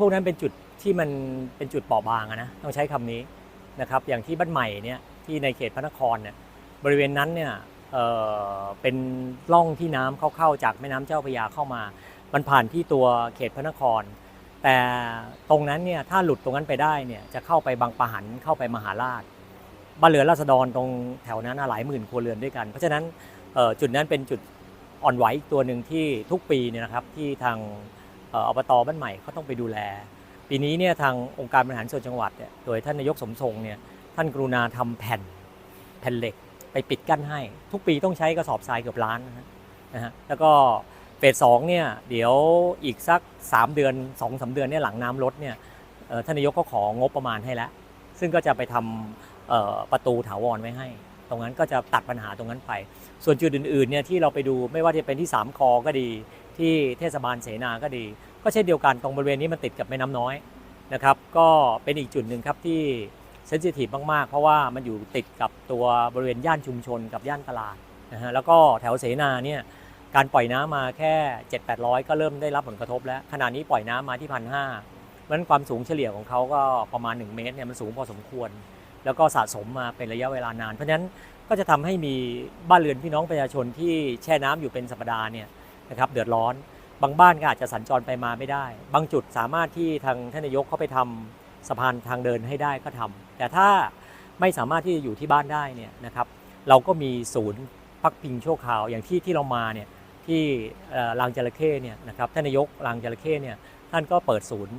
พวกนั้นเป็นจุดที่มันเป็นจุดเปราะบางนะต้องใช้คำนี้นะครับอย่างที่บ้านใหม่เนี่ยที่ในเขตพระนครเนี่ยบริเวณนั้นเนี่ยเเป็นร่องที่น้ำเข้าเข้าจากแม่น้ำเจ้าพระยาเข้ามา มันผ่านที่ตัวเขตพระนคร แต่ตรงนั้นเนี่ยถ้าหลุดตรงนั้นไปได้เนี่ยจะเข้าไปบางปะหันเข้าไปมหาราชบ้านเรือนราษฎรตรงแถวนั้นหลายหมื่นครัวเรือนด้วยกัน เพราะฉะนั้นจุดนั้นเป็นจุดอ่อนไหวอีกตัวหนึ่งที่ทุกปีเนี่ยนะครับที่ทาง อบตบ้านใหม่เขาต้องไปดูแล ปีนี้เนี่ยทางองค์การบริหารส่วนจังหวัดเนี่ยโดยท่านนายกสมทรงเนี่ยท่านกรุณาทำแผ่นแผ่นเหล็กไปปิดกั้นให้ ทุกปีต้องใช้กระสอบทรายเกือบล้านนะฮะแล้วก็เฟสสองเนี่ยเดี๋ยวอีกสัก 3 เดือน2อสเดือนเนี่ยหลังน้ำลดเนี่ยท่านนายกก็ของบประมาณให้แล้ว ซึ่งก็จะไปทำเอ่อประตูถาวรไว้ให้ ตรงนั้นก็จะตัดปัญหาตรงนั้นไป ส่วนจุดอื่นๆเนี่ยที่เราไปดูไม่ว่าจะเป็นที่สามคอก็ดี ที่เทศบาลเสนาก็ดี ก็เช่นเดียวกันตรงบริเวณนี้มันติดกับแม่น้ำน้อยนะครับก็เป็นอีกจุดหนึ่งครับที่เซนซิทีฟมาก ๆ เพราะว่ามันอยู่ติดกับตัวบริเวณย่านชุมชนกับย่านตลาดนะฮะแล้วก็แถวเสนาเนี่ยการปล่อยน้ำมาแค่ 7 8 0 0 ก็เริ่มได้รับผลกระทบแล้วขณะนี้ปล่อยน้ำมาที่พันห้าเพราะฉะนั้นความสูงเฉลี่ยของเขาก็ประมาณ 1 เมตรเนี่ยมันสูงพอสมควร แล้วก็สะสมมาเป็นระยะเวลานาน เพราะฉะนั้นก็จะทำให้มีบ้านเรือนพี่น้องประชาชนที่แช่น้ำอยู่เป็นสัปดาห์เนี่ยนะครับเดือดร้อน บางบ้านก็อาจจะสัญจรไปมาไม่ได้ บางจุดสามารถที่ทางท่านนายกเข้าไปทำสะพานทางเดินให้ได้ก็ทำแต่ถ้าไม่สามารถที่จะอยู่ที่บ้านได้เนี่ยนะครับเราก็มีศูนย์พักพิงชั่วคราวอย่างที่ที่เรามาเนี่ยที่รางจระเข้เนี่ยนะครับท่านนายกรางจระเข้เนี่ยท่านก็เปิดศูนย์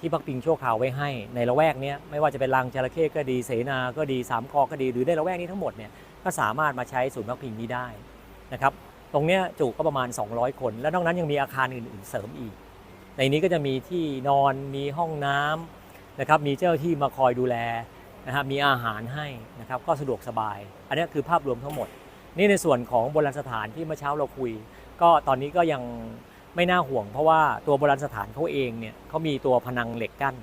ที่พักพิงชั่วคราวไว้ให้ในละแวกเนี้ยไม่ว่าจะเป็นรางจระเข้ก็ดีเสนาก็ดีสามคอก็ดีหรือในละแวกนี้ทั้งหมดเนี่ยก็สามารถมาใช้ศูนย์พักพิงนี้ได้นะครับ ตรงเนี้ยจุก็ประมาณ 200 คน แล้วนอกนั้นยังมีอาคารอื่น ๆ เสริมอีก ในนี้ก็จะมีที่นอนมีห้องน้ำนะครับมีเจ้าที่มาคอยดูแลนะครับมีอาหารให้นะครับก็สะดวกสบาย อันนี้คือภาพรวมทั้งหมด นี่ในส่วนของโบราณสถานที่เมื่อเช้าเราคุย ก็ตอนนี้ก็ยังไม่น่าห่วง เพราะว่าตัวโบราณสถานเขาเองเนี่ยเขามีตัวพนังเหล็กกั้น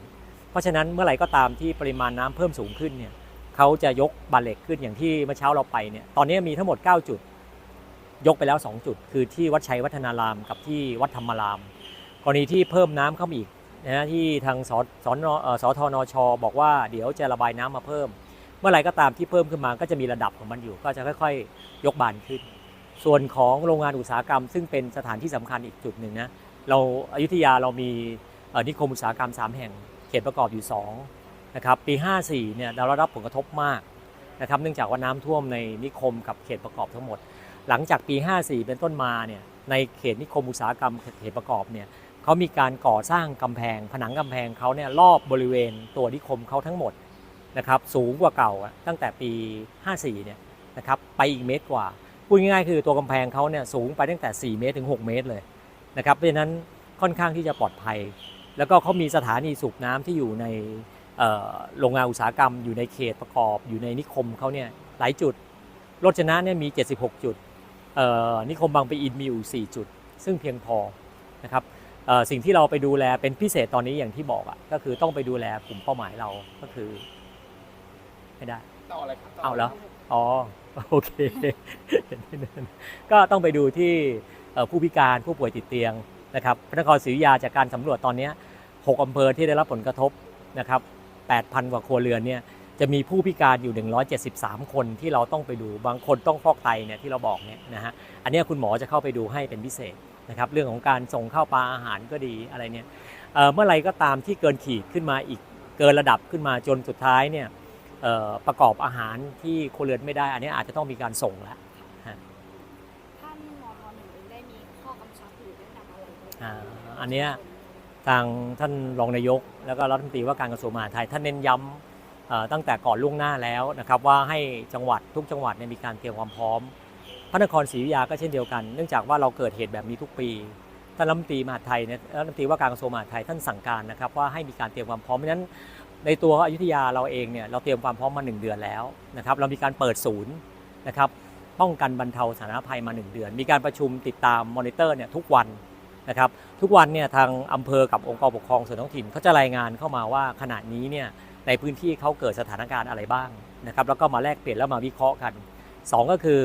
เพราะฉะนั้นเมื่อไหร่ก็ตามที่ปริมาณน้ำเพิ่มสูงขึ้นเนี่ยเขาจะยกบานเหล็กขึ้นอย่างที่เมื่อเช้าเราไปเนี่ยตอนนี้มีทั้งหมด 9 จุด ยกไปแล้ว 2 จุด คือที่วัดชัยวัฒนาราม กับที่วัดธรรมาราม กรณีที่เพิ่มน้ำเข้ามาอีกนะที่ทางสสนเอ่อสทนช บอกว่าเดี๋ยวจะระบายน้ำมาเพิ่ม เมื่อไหร่ก็ตามที่เพิ่มขึ้นมาก็จะมีระดับของมันอยู่ ก็จะค่อยๆ ยกบานขึ้น ส่วนของโรงงานอุตสาหกรรม ซึ่งเป็นสถานที่สำคัญอีกจุดหนึ่งนะเราอยุธยาเรามีนิคมอุตสาหกรรม 3 แห่งเขตประกอบอยู่2นะครับปี 54เนี่ยเราได้รับผลกระทบมากนะครับเนื่องจากว่าน้ำท่วมในนิคมกับเขตประกอบทั้งหมด หลังจากปี 54 เป็นต้นมาเนี่ยในเขตนิคมอุตสาหกรรมเขตประกอบเนี่ยเขามีการก่อสร้างกำแพง ผนังกำแพงเขาเนี่ยรอบบริเวณตัวนิคมเขาทั้งหมดนะครับสูงกว่าเก่าตั้งแต่ปี 54 เนี่ยนะครับไปอีกเมตรกว่าพูดง่ายๆคือตัวกำแพงเขาเนี่ยสูงไปตั้งแต่ 4 เมตรถึง 6 เมตรเลยนะครับเพราะฉะนั้นค่อนข้างที่จะปลอดภัย แล้วก็เขามีสถานีสูบน้ำที่อยู่ในโรงงานอุตสาหกรรม อยู่ในเขตประกอบ อยู่ในนิคมเขาเนี่ยหลายจุดรถชนะเนี่ยมี 76 จุด นิคมบางปะอินมีอยู่ 4 จุด ซึ่งเพียงพอนะครับเอ่อสิ่งที่เราไปดูแลเป็นพิเศษตอนนี้อย่างที่บอกอะ่ะก็คือต้องไปดูแลกลุ่มเป้าหมายเราก็คือ ไม่ได้ต่ออะไรครับต่เอาแล้วอ๋อโอเค ก็ต้องไปดูที่เอ่อผู้พิการผู้ป่วยติดเตียงนะครับพระนครศรีอยุธยาจากการสำรวจตอนเนี้ย6อำเภอที่ได้รับผลกระทบนะครับ 8,000 กว่าครัวเรือนเนี่ย จะมีผู้พิการอยู่ 173 คนที่เราต้องไปดูบางคนต้องฟอกไตเนี่ยที่เราบอกเนี่ยนะฮะอันเนี้ยคุณหมอจะเข้าไปดูให้เป็นพิเศษนะครับเรื่องของการส่งเข้าปลาอาหารก็ดีอะไรเนี่ยเอ่อเมื่อไหรก็ตามที่เกินขีดขึ้นมาอีกเกินระดับขึ้นมาจนสุดท้ายเนี่ยเอ่อประกอบอาหารที่ครัวเรือนไม่ได้ อันนี้อาจจะต้องมีการส่งแล้วท่านมมหนึ่งเองได้มีข้อกำชับหรือแนะนำอะไรไหมอ่าอันเนี้ยทางท่านรองนายก แล้วก็รัฐมนตรีว่าการกระทรวงมหาดไทยท่านเน้นย้ำเอ่อ ตั้งแต่ก่อนล่วงหน้าแล้วนะครับว่าให้จังหวัดทุกจังหวัดมีการเตรียมความพร้อม พระนครศรีอยุธยาก็เช่นเดียวกัน เนื่องจากว่าเราเกิดเหตุแบบนี้ทุกปีท่านรัฐมนตรีมหาไทยเนี่ยรัฐมนตรีว่าการกระทรวงมหาดไทยท่านสั่งการนะครับว่าให้มีการเตรียมความพร้อมเพราะฉะนั้น ในตัวอยุธยาเราเองเนี่ยเราเตรียมความพร้อมมา 1 เดือนแล้วนะครับเรามีการเปิดศูนย์นะครับป้องกันบรรเทาสาธารณภัยมา 1 เดือน มีการประชุมติดตามมอนิเตอร์เนี่ยทุกวันนะครับทุกวันเนี่ยทางอำเภอกับองค์กรปกครองส่วนท้องถิ่นเขาจะรายงานเข้ามาว่าขณะนี้เนี่ย ในพื้นที่เขาเกิดสถานการณ์อะไรบ้างนะครับแล้วก็มาแลกเปลี่ยนแล้วมาวิเคราะห์กันสองก็คือ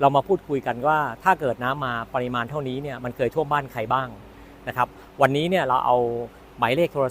เรามาพูดคุยกันว่าถ้าเกิดน้ำมาปริมาณเท่านี้เนี่ยมันเคยท่วมบ้านใครบ้างนะครับวันนี้เนี่ยเราเอาหมายเลขโทรศั